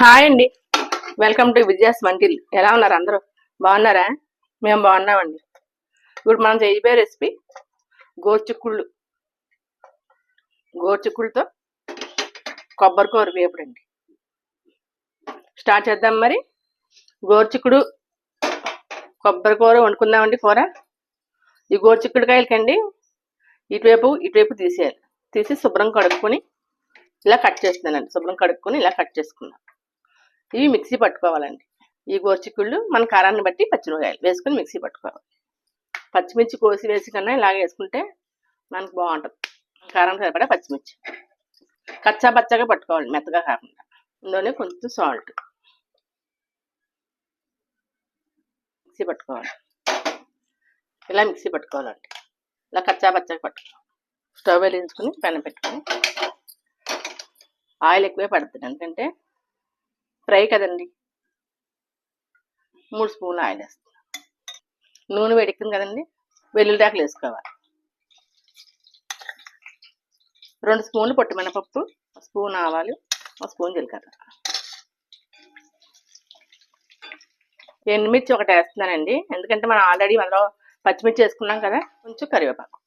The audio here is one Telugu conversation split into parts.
హాయ్ అండి. వెల్కమ్ టు విజయాస్ వంటిల్ ఎలా ఉన్నారు అందరూ? బాగున్నారా? మేము బాగున్నామండి. ఇప్పుడు మనం చేయబోయే రెసిపీ గోరుచిక్కుళ్ళు గోరుచిక్కుళ్ళతో కొబ్బరికూర వేపుడు అండి స్టార్ట్ చేద్దాం మరి. గోర్చుకుడు కొబ్బరికూర వండుకుందామండి కూర. ఈ గోరుచిక్కుడుకాయలకండి ఇటువైపు ఇటువైపు తీసేయాలి. తీసి శుభ్రం కడుక్కొని ఇలా కట్ చేస్తున్నానండి. శుభ్రం కడుక్కొని ఇలా కట్ చేసుకున్నాను. ఇవి మిక్సీ పట్టుకోవాలండి. ఈ గోర్చిక్కుళ్ళు మన కారాన్ని బట్టి పచ్చిమిరకాయలు వేసుకొని మిక్సీ పట్టుకోవాలి. పచ్చిమిర్చి కోసి వేసి కన్నా ఇలాగ వేసుకుంటే మనకు బాగుంటుంది. కారం సరిపడా పచ్చిమిర్చి. కచ్చా పచ్చగా పట్టుకోవాలి మెత్తగా కాకుండా. ఇందులోనే కొంచెం సాల్ట్ మిక్సీ పట్టుకోవాలి. ఇలా మిక్సీ పట్టుకోవాలండి. ఇలా కచ్చా పచ్చగా పట్టుకోవాలి. స్టవ్ వెలిగించుకొని పెన పెట్టుకొని. ఆయిల్ ఎక్కువే పడుతుంది. ఎందుకంటే ఫ్రై కదండి. మూడు స్పూన్లు ఆయిల్ వేస్తాం నూనె వేడెక్కింది కదండి. వెల్లుల్లి దాకలు వేసుకోవాలి. రెండు స్పూన్లు పొట్టి మినపప్పు స్పూన్ ఆవాలు ఒక స్పూన్ జీలకర్ర. ఎండుమిర్చి ఒకటి వేస్తున్నానండి. ఎందుకంటే మనం ఆల్రెడీ అందులో పచ్చిమిర్చి వేసుకున్నాం కదా కొంచెం కరివేపాకు.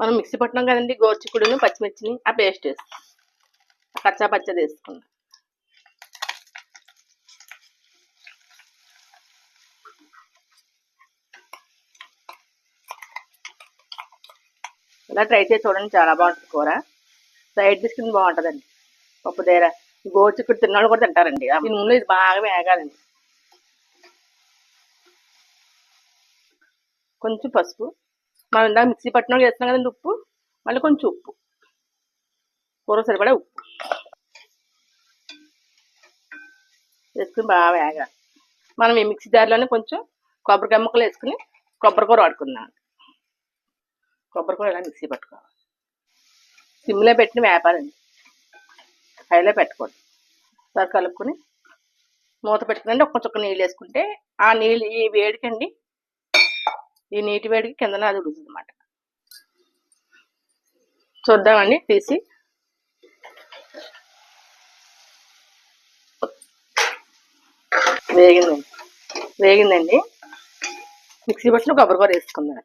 మనం మిక్సీ పట్టినాం కదండి గోరుచిక్కుడును పచ్చిమిర్చిని ఆ పేస్ట్ వేస్తాం. పచ్చ పచ్చ వేసుకుందాం ఇలా ట్రై చేసి చూడండి చాలా బాగుంటుంది కూర. సైడ్ డిష్ కింద బాగుంటుందండి. పప్పు దగ్గర గోరుచిక్కుడు తిన్నాళ్ళు కూడా తింటారండి. ఈ నూనె ఇది బాగా వేగాలండి. కొంచెం పసుపు. మనం ఇందాక మిక్సీ పట్టిన వేస్తున్నాం కదండి ఉప్పు. మళ్ళీ కొంచెం ఉప్పు. కూర సరిపడా ఉప్పు. వేసుకుని బాగా వేగా మనం ఈ మిక్సీ జార్లోనే కొంచెం కొబ్బరికాయ ముక్కలు వేసుకుని కొబ్బరి కూర వాడుకుందాం. కొబ్బరి కూర ఇలా మిక్సీ పట్టుకోవాలి? సిమ్లో పెట్టిన వేపాలండి హైలో పెట్టకూడదు సార్ కలుపుకొని మూత పెట్టుకుని ఒక చుక్క నీళ్ళు వేసుకుంటే ఆ నీళ్ళు ఈ వేడికండి ఈ నీటి వేడికి కిందన అది ఉడుతుంది అన్నమాట చూద్దామండి తీసి వేగిందండి. వేగిందండి. మిక్సీ పట్టిన కొబ్బరి కూర వేసుకుందాం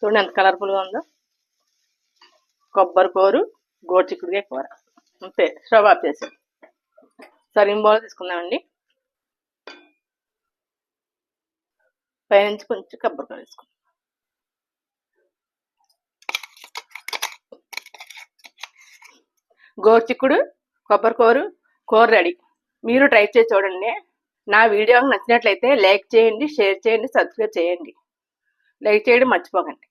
చూడండి ఎంత కలర్ఫుల్గా ఉందో. కొబ్బరి కూరు గోచిక్కుడిగా కూర. అంతే స్టవ్ ఆఫ్ చేసాం సరిగిన బౌల్ తీసుకుందామండి. పైనుంచి కొంచెం కొబ్బరికాయ వేసుకుందాం. గోర్చిక్కుడు కొబ్బరికూరు కూర రెడీ. మీరు ట్రై చేసి చూడండి. నా వీడియో నచ్చినట్లయితే లైక్ చేయండి షేర్ చేయండి సబ్స్క్రైబ్ చేయండి. లైక్ చేయడం మర్చిపోకండి.